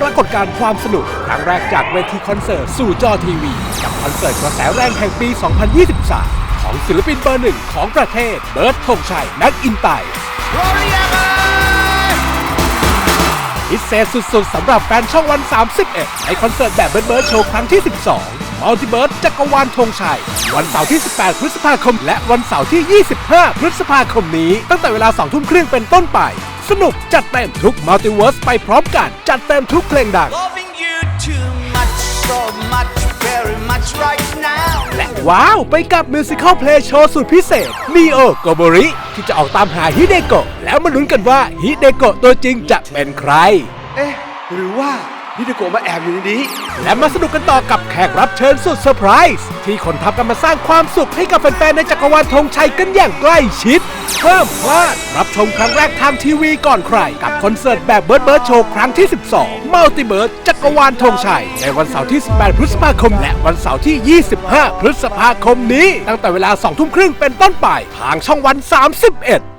ปรากฏการณ์ความสนุกครั้งแรกจากเวทีคอนเสิร์ตสู่จอทีวี กับคอนเสิร์ตกระแสแรงแห่งปี 2023 ของศิลปินเบอร์หนึ่งของประเทศเบิร์ดธงชัยนักอินไตพิเศษสุดๆสำหรับแฟนช่องวัน 31 ในคอนเสิร์ตแบบเบิร์ดเบิร์ดโชว์ครั้งที่ 12มัลติเบิร์ดจักรวาลธงชัย วันเสาร์ที่ 18 พฤษภาคม และวันเสาร์ที่ 25 พฤษภาคมนี้ ตั้งแต่เวลา 2 ทุ่มครึ่งเป็นต้นไป สนุกจัดเต็มทุกมัลติเวิร์สไปพร้อมกัน จัดเต็มทุกเพลงดัง Loving you too much, so much, very much right now. และว้าว ไปกับมิวสิควลเพลย์โชว์สุดพิเศษ n ีโอโกโบริ ที่จะออกตามหาฮิเดโกะแล้วมาลุ้นกันว่าฮิเดโกะตัวจริงจะเป็นใคร เอ๊ะ หรือว่า ฮิเดโกะมาแอบอยู่ในนี้ และมาสนุกกันต่อกับแขกรับเชิญสุดเซอร์ไพรส์ที่คนทำกันมาสร้างความสุขให้กับแฟนๆในจักรวาลธงชัยกันอย่างใกล้ชิดห้ามพลาด รับชมครั้งแรกทางทีวีก่อนใคร กับคอนเสิร์ตแบบเบิร์ดเบิร์ดโชว์ครั้งที่ 12มัลติเบิร์ดจักรวาลธงชัย ในวันเสาร์ที่ 18 พฤษภาคม และวันเสาร์ที่ 25 พฤษภาคมนี้ ตั้งแต่เวลา2ทุ่มครึ่งเป็นต้นไปทางช่องวัน 31